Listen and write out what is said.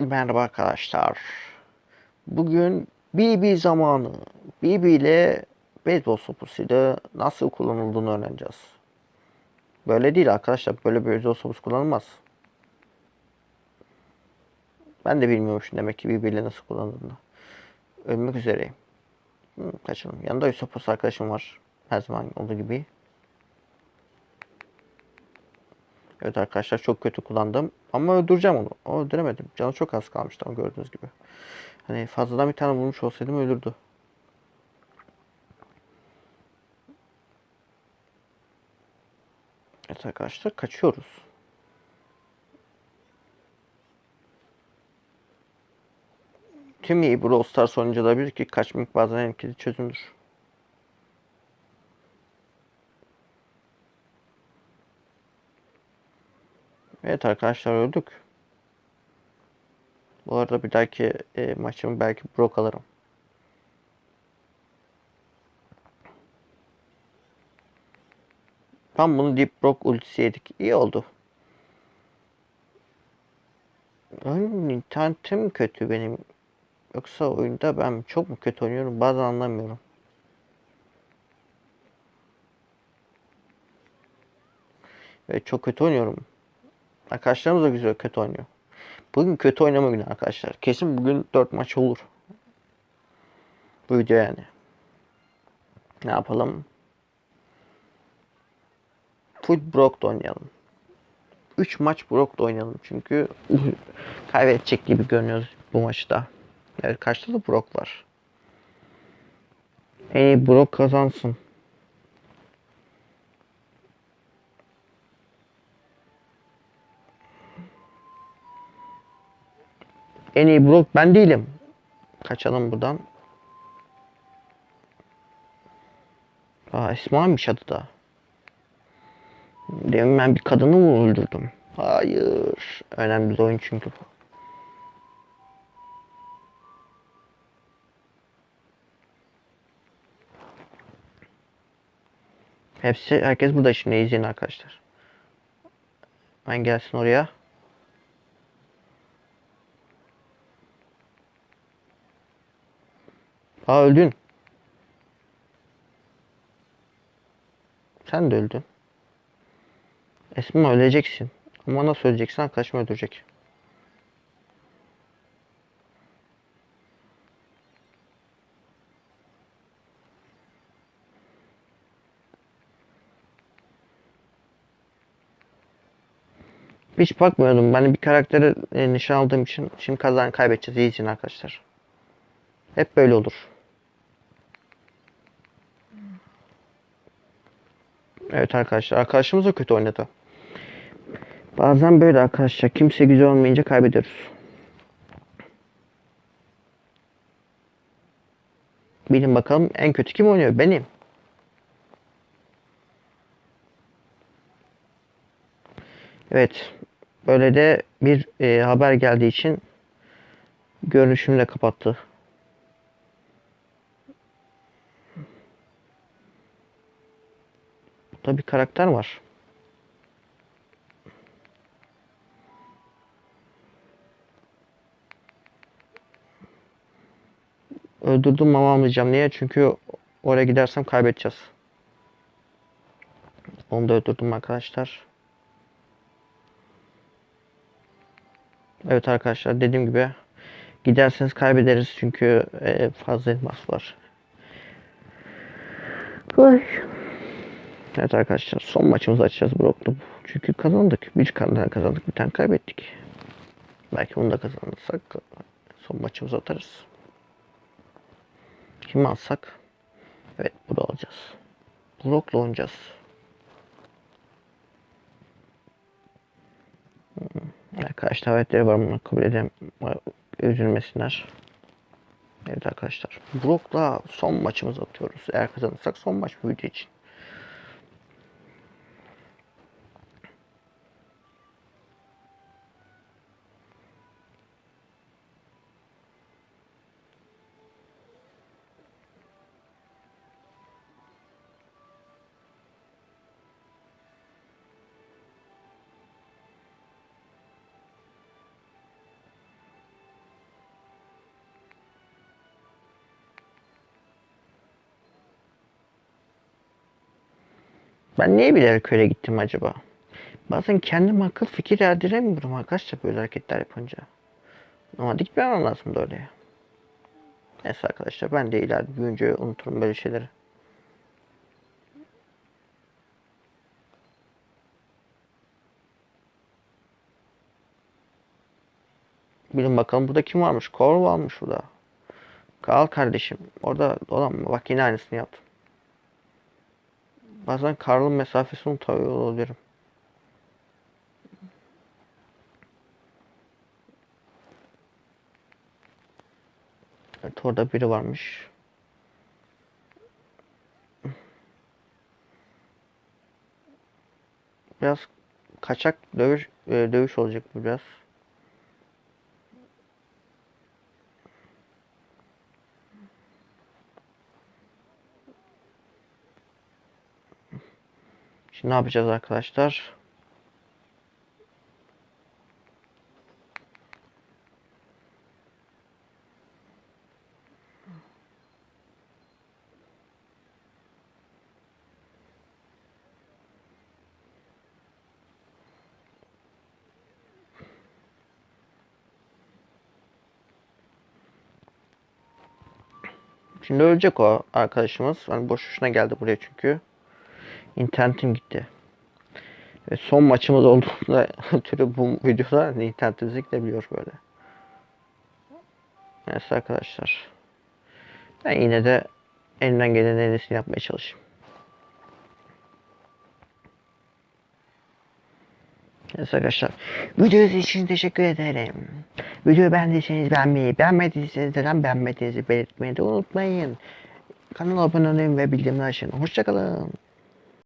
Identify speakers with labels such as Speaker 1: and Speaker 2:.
Speaker 1: Merhaba arkadaşlar. Bugün BB zamanı. BB ile beyzbol sopasıyla nasıl kullanıldığını öğreneceğiz. Böyle değil arkadaşlar. Böyle bir beyzbol sopası kullanılmaz. Ben de bilmiyormuşum demek ki BB ile nasıl kullanıldığını. Ölmek üzereyim. Hı, kaçalım. Yanında bir sopası arkadaşım var. Her zaman olduğu gibi. Evet arkadaşlar çok kötü kullandım. Ama öldüreceğim onu. O öldüremedim. Canı çok az kalmıştı ama gördüğünüz gibi. Hani fazladan bir tane vurmuş olsaydım ölürdü. Evet arkadaşlar kaçıyoruz. Tüm iyi Brawl Stars oyuncuları bilir ki kaçmak bazen en etkili çözümdür. Evet arkadaşlar öldük. Bu arada bir dahaki e, maçımı belki Brock alırım. Tam bunu deyip Brock ultisi yedik. İyi oldu. Oyun internetim kötü benim. Yoksa oyunda ben çok mu kötü oynuyorum bazen anlamıyorum. Ve çok kötü oynuyorum. Arkadaşlarımız da güzel kötü oynuyor. Bugün kötü oynama günü arkadaşlar. Kesin bugün 4 maç olur. Bu video yani. Ne yapalım? Full Brock'da oynayalım. 3 maç Brock'da oynayalım. Çünkü kaybedecek gibi görünüyoruz bu maçta. Evet kaçta da Brock var. En iyi Brock kazansın. En iyi Brock ben değilim. Kaçalım buradan. Aa Esma'ymış adı da. Demin ben bir kadını mı öldürdüm? Hayır. Önemli bir oyun çünkü bu. Hepsi, herkes burada şimdi izleyin arkadaşlar. Ben gelsin oraya. Aa öldün. Sen de öldün. Esma öleceksin. Ama nasıl öleceksin? Arkadaşım öldürecek. Hiç bakmıyordum. Ben bir karakteri e, nişan aldığım için şimdi kazan kaybedeceğiz. İyi arkadaşlar. Hep böyle olur. Evet arkadaşlar. Arkadaşımız da kötü oynadı. Bazen böyle arkadaşlar. Kimse güzel olmayınca kaybediyoruz. Bilin bakalım en kötü kim oynuyor? Benim. Evet. Böyle de bir e, haber geldiği için görünüşümü de kapattı. Burada bir karakter var. Öldürdüm ama almayacağım. Niye? Çünkü oraya gidersem kaybedeceğiz. Onu da öldürdüm arkadaşlar. Evet arkadaşlar dediğim gibi giderseniz kaybederiz çünkü e, fazla elmas var. Ay. Evet arkadaşlar son maçımızı açacağız Brock'la. Çünkü kazandık. Bir tane kazandık bir tane kaybettik. Belki onu da kazanırsak son maçımızı atarız. Kimi alsak? Evet bunu alacağız. Brock'la oynayacağız. Arkadaşlar davetleri var bunu kabul edeyim. Üzülmesinler. Evet arkadaşlar. Brock'la son maçımızı atıyoruz. Eğer kazanırsak son maç bu video için. Ben niye bilerek öyle gittim acaba? Bazen kendim akıl fikir erdiremiyorum arkadaşlar böyle hareketler yapınca. Ama gitmemem lazım da oraya. Neyse arkadaşlar ben de ileride büyüyünce unuturum böyle şeyleri. Bilin bakalım burada kim varmış? Kor varmış burada. Kal kardeşim. Orada olan bak yine aynısını yaptım. Bazen Karl'ın mesafesini unutuyor olabilirim. Evet orada biri varmış. Biraz kaçak dövüş e, dövüş olacak bu biraz. Şimdi ne yapacağız arkadaşlar? Şimdi ölecek o arkadaşımız. Hani boş boşuna geldi buraya çünkü. İnternetim gitti. Ve son maçımız olduğunda türü bu videoda internetimize gidebiliyor böyle. Neyse arkadaşlar. Ben yine de elimden gelen en iyisini yapmaya çalışayım. Neyse arkadaşlar. Videonuz için teşekkür ederim. Videoyu beğendiyseniz beğenmeyi, beğenmediyseniz neden beğenmediğinizi belirtmeyi de unutmayın. Kanala abone olun ve bildirimleri açın. Hoşçakalın.